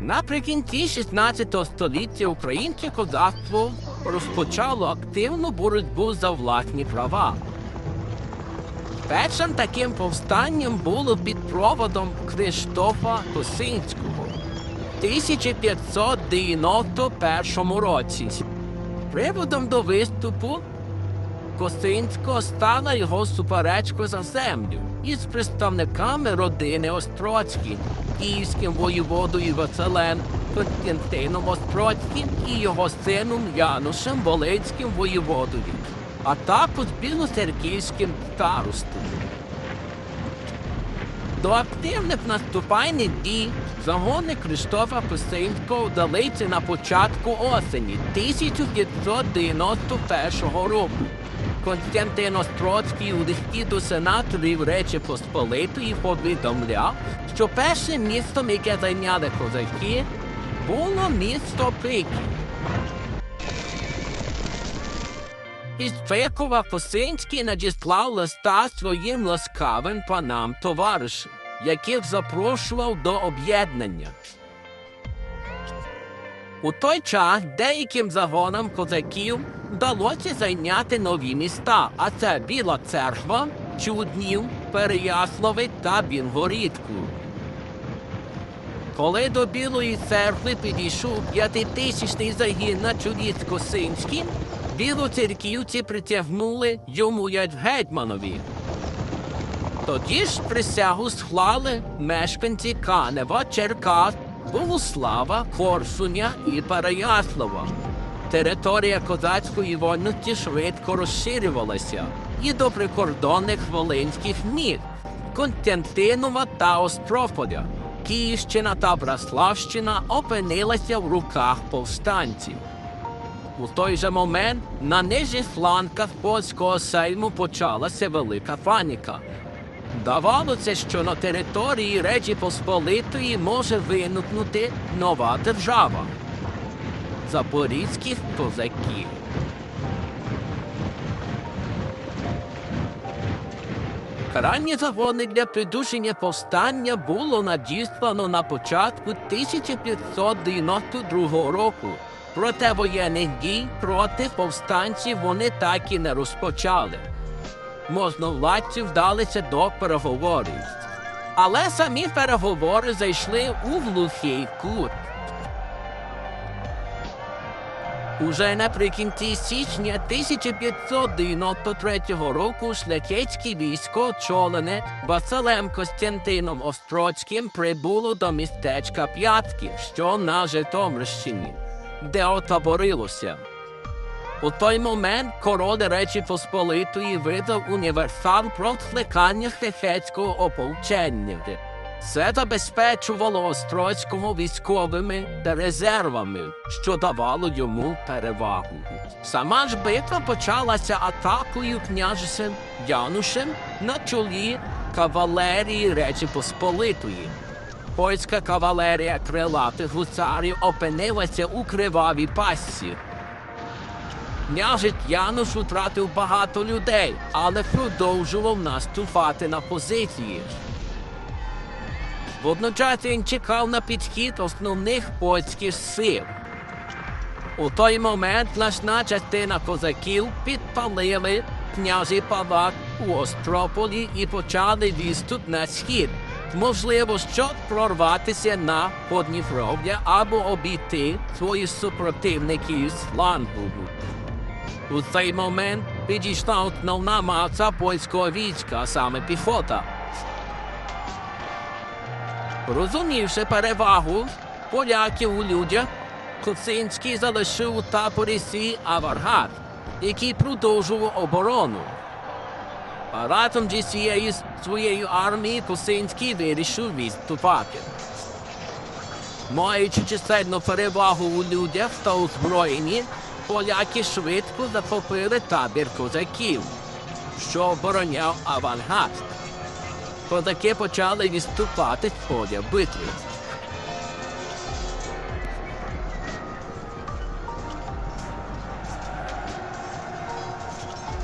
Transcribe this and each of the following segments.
Наприкінці 16 століття українське козацтво розпочало активну боротьбу за власні права. Першим таким повстанням було під проводом Криштофа Косинського в 1591 році. Приводом до виступу Косинського стала його суперечка за землю із представниками родини Острозьких, київським воєводою Василем Константином Острозьким і його сином Янушем Волинським воєводою, а також білосерківським старостою. До активних наступальних дій загони Криштофа Косинського вдалися на початку осені 1591 року. Константин Острозький у листі до сенаторів Речі Посполитої повідомляв, що першим містом, яке зайняли козаки, було місто Пиків. Із Пекова Косинський надіслав листа своїм ласкавим панам товаришам, яких запрошував до об'єднання. У той час деяким загонам козаків вдалося зайняти нові міста, а це Біла Церква, Чуднів, Переяславець та Бінгорідку. Коли до Білої церкви підійшов п'ятитисячний загін на чолі з Косинським, білоцерківці притягнули йому як гетьманові. Тоді ж присягу склали мешканці Канева, Черкас, Богослава, Корсуня і Переяслава. Територія козацької вольності швидко розширювалася і до прикордонних волинських міст Константинова та Острополя. Київщина та Браславщина опинилися в руках повстанців. У той же момент на нижніх фланках польського сейму почалася велика паніка. Давалося, що на території Речі Посполитої може виникнути нова держава запорізьких козаків. Ранні загони для придушення повстання було надіслано на початку 1592 року. Проте воєнних дій проти повстанців вони так і не розпочали. Можновладці вдалися до переговорів. Але самі переговори зайшли у глухий кут. Уже наприкінці січня 1593 року шляхетське військо очолене Василем Костянтином Острозьким прибуло до містечка П'ятки, що на Житомирщині, де отаборилося. У той момент король Речі Посполитої видав універсал про скликання шляхетського ополчення. Це забезпечувало Острозького військовими та резервами, що давало йому перевагу. Сама ж битва почалася атакою княжичем Янушем на чолі кавалерії Речі Посполитої. Польська кавалерія крилатих гусарів опинилася у кривавій пастці. Княжить Януш втратив багато людей, але продовжував наступати на позиції. Водночас він чекав на підхід основних польських сил. У той момент значна частина козаків підпалили княжий палак у Острополі і почали відступ на схід. Можливо, щоб прорватися на Подніпров'я або обійти своїх супротивників з флангу. У цей момент підійшла основна маса польського війська, а саме піхота. Розумівши перевагу поляків у людях, Коцинський залишив у таборі свій аваргат, який продовжував оборону. А разом зі всією своєю армією Коцинський вирішив відступати. Маючи чисельну перевагу у людях та озброєнні, поляки швидко захопили табір козаків, що обороняв авангард. Козаки почали відступати з поля битви.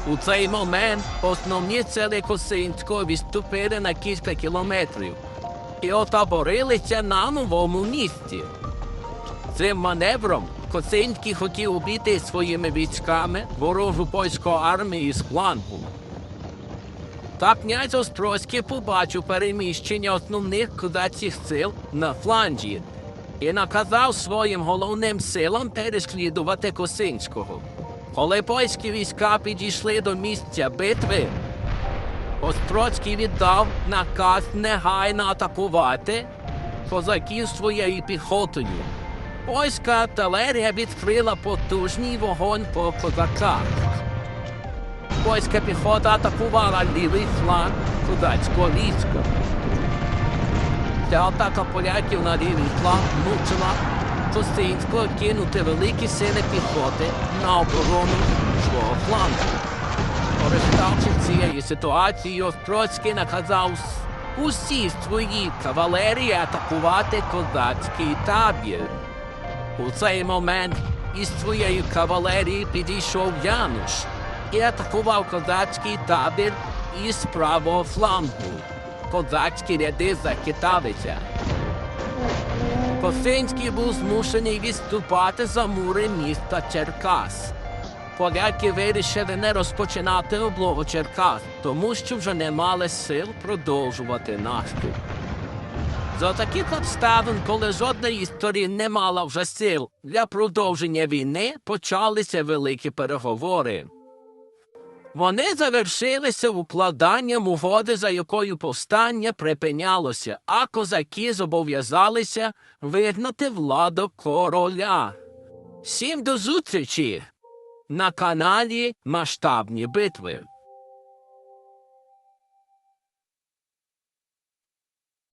У цей момент основні сили Косинського відступили на кілька кілометрів і отаборилися на новому місці. Цим маневром Коцинський хотів убити своїми військами ворожу польську армію з флангу. Та князь Острозький побачив переміщення основних козацьких сил на фланжі і наказав своїм головним силам переслідувати Косинського. Коли польські війська підійшли до місця битви, Острозький віддав наказ негайно атакувати козаків своєю піхотою. Польська артилерія відкрила потужний вогонь по козаках. Польська піхота атакувала лівий фланг козацького війська. Ця атака поляків на лівий фланг мучила Костинського кинути великі сили піхоти на оборону свого флангу. Користавшись цією ситуацією, Острозький наказав с- усій своїй кавалерії атакувати козацький табір. У цей момент із своєї кавалерії підійшов Януш і атакував козацький табір із правого флангу. Козацькі ряди захиталися. Косинський був змушений відступати за мури міста Черкас. Поляки вирішили не розпочинати облогу Черкас, тому що вже не мали сил продовжувати наступ. За таких обставин, коли жодна із сторін не мала вже сил для продовження війни, почалися великі переговори. Вони завершилися укладанням угоди, за якою повстання припинялося, а козаки зобов'язалися вигнати владу короля. Всім до зустрічі на каналі Масштабні битви.